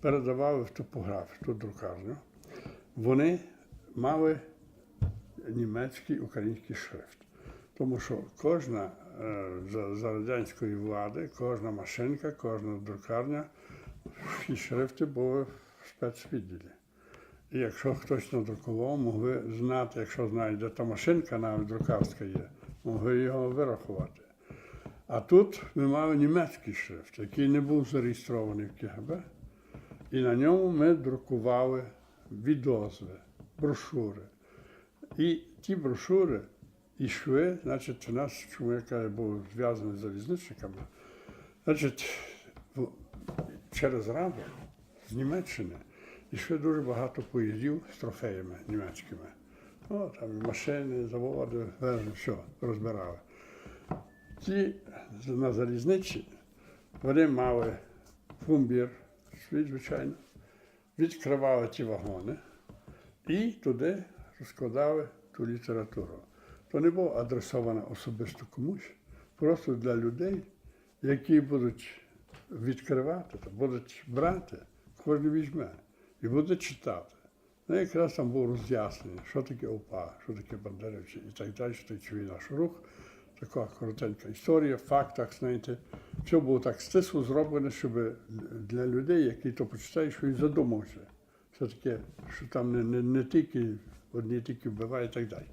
передавали в топографію, ту друкарню, вони мали німецький український шрифт. Тому що кожна е, за, за радянської влади, кожна машинка, кожна друкарня, всі шрифти були в спецвідділі. І якщо хтось надрукував, могли знати, якщо знають, де та машинка навіть друкарська є, могли його вирахувати. А тут ми мали німецький шрифт, який не був зареєстрований в КГБ. І на ньому ми друкували відозви, брошури. І ті брошури йшли, значить, у нас чоловік яка був зв'язаний з залізничниками, значить, через Раду з Німеччини йшли дуже багато поїздів з трофеями німецькими. Ну, там машини, заводи, все розбирали. Ті на залізничі вони мали фумбір, свій, звичайно, відкривали ті вагони і туди розкладали ту літературу. То не було адресовано особисто комусь, просто для людей, які будуть відкривати, будуть брати, кожен візьме і буде читати. Ну, якраз там було роз'яснення, що таке ОПА, що таке бандерівці і так далі, що таке наш рух. Така коротенька історія, в фактах, знаєте. Все було так стисло зроблено, щоб для людей, які то почитають, що і задумався. Все таке, що там не, не, не тільки одні тільки вбивають і так далі.